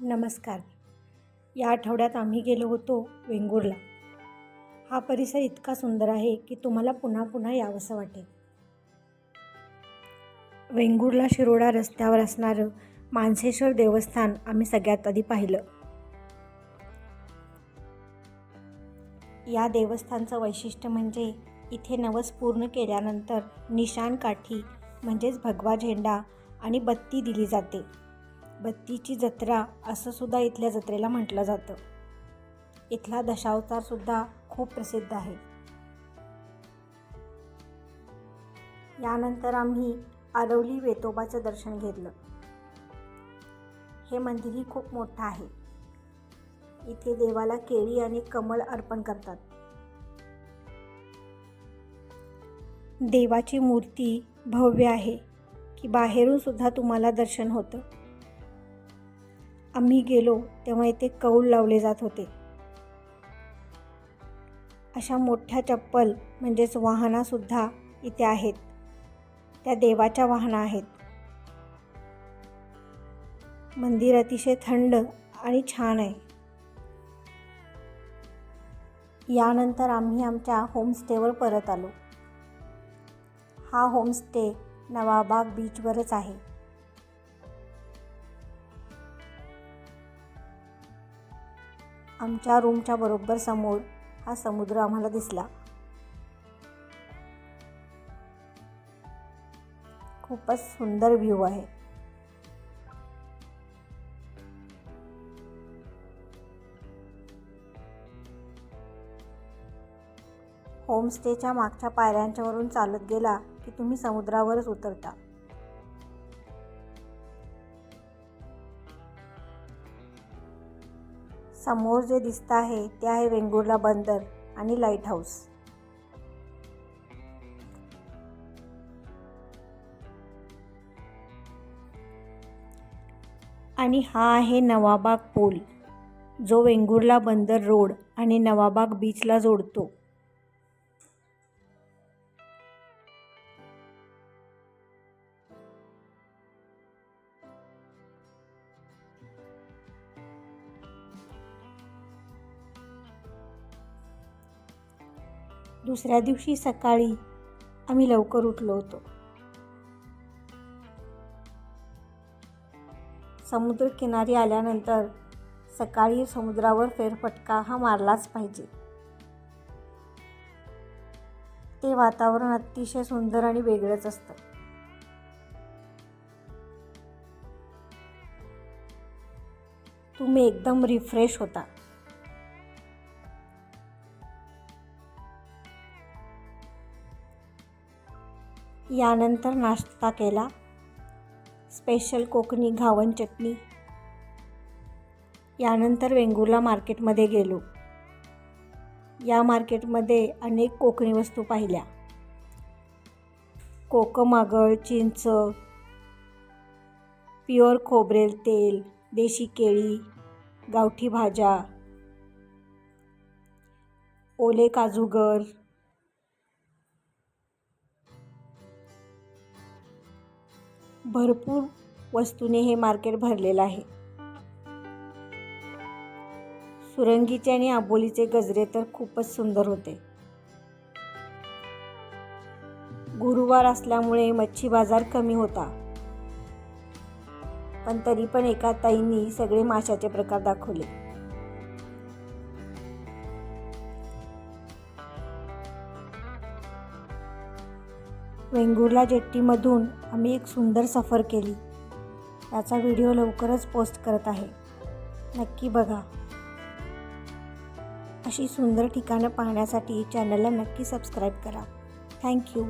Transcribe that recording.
नमस्कार. या आठवड्यात आम्ही गेलो होतो वेंगुर्ला. हा परिसर इतका सुंदर आहे की तुम्हाला पुन्हा पुन्हा यावंसं वाटेल. वेंगुर्ला शिरोडा रस्त्यावर असणारं मानसेश्वर देवस्थान आम्ही सगळ्यात आधी पाहिलं. या देवस्थानचं वैशिष्ट्य म्हणजे इथे नवस पूर्ण केल्यानंतर निशाण काठी म्हणजेच भगवा झेंडा आणि बत्ती दिली जाते. बत्तीची जत्रा असं सुद्धा इथल्या जत्रेला म्हटलं जातं. इथला दशावतारसुद्धा खूप प्रसिद्ध आहे. यानंतर आम्ही आरवली वेतोबाचं दर्शन घेतलं. हे मंदिरही खूप मोठं आहे. इथे देवाला केळी आणि कमळ अर्पण करतात. देवाची मूर्ती भव्य आहे की बाहेरून सुद्धा तुम्हाला दर्शन होतं. आम्ही गेलो तेव्हा इथे कौल लावले जात होते. अशा मोठ्या चप्पल म्हणजेच वाहनासुद्धा इथे आहेत. त्या देवाच्या वाहना आहेत. मंदिर अतिशय थंड आणि छान आहे. यानंतर आम्ही आमच्या होमस्टेवर परत आलो. हा होमस्टे नवाबाग बीचवरच आहे. आमच्या रूमच्या बरोबर समोर हा समुद्र आम्हाला दिसला. खूपच सुंदर व्ह्यू आहे. होमस्टेच्या मागच्या पायऱ्यांच्यावरून चालत गेला की तुम्ही समुद्रावरच उतरता. समोर जे दिसतं आहे ते आहे वेंगुर्ला बंदर आणि लाइट हाऊस आणि हा आहे नवाबाग पूल जो वेंगुर्ला बंदर रोड आणि नवाबाग बीचला जोडतो. दुसऱ्या दिवशी सकाळी आम्ही लवकर उठलो होतो. समुद्रकिनारी आल्यानंतर सकाळी समुद्रावर फेरफटका हा मारलाच पाहिजे. ते वातावरण अतिशय सुंदर आणि वेगळंच असतं. तुम्ही एकदम रिफ्रेश होता. यानंतर नाश्ता केला. स्पेशल कोकणी घावन चटणी. यानंतर वेंगुर्ला मार्केटमध्ये गेलो. या मार्केटमध्ये अनेक कोकणी वस्तू पाहिल्या. कोकमागळ चिंच प्युअर खोबरेल तेल देशी केळी गावठी भाज्या ओले काजूगर भरपूर वस्तूने हे मार्केट भरलेलं आहे. सुरंगीचे आणि आबोलीचे गजरे तर खूपच सुंदर होते. गुरुवार असल्यामुळे मच्छी बाजार कमी होता. पण तरी पण एका ताईंनी सगळे माशाचे प्रकार दाखवले. वेंगुर्ला जेट्टीमधून आम्ही एक सुंदर सफर केली. त्याचा व्हिडिओ लवकरच पोस्ट करत आहे. नक्की बघा. अशी सुंदर ठिकाणं पाहण्यासाठी चॅनलला नक्की सबस्क्राईब करा. थँक्यू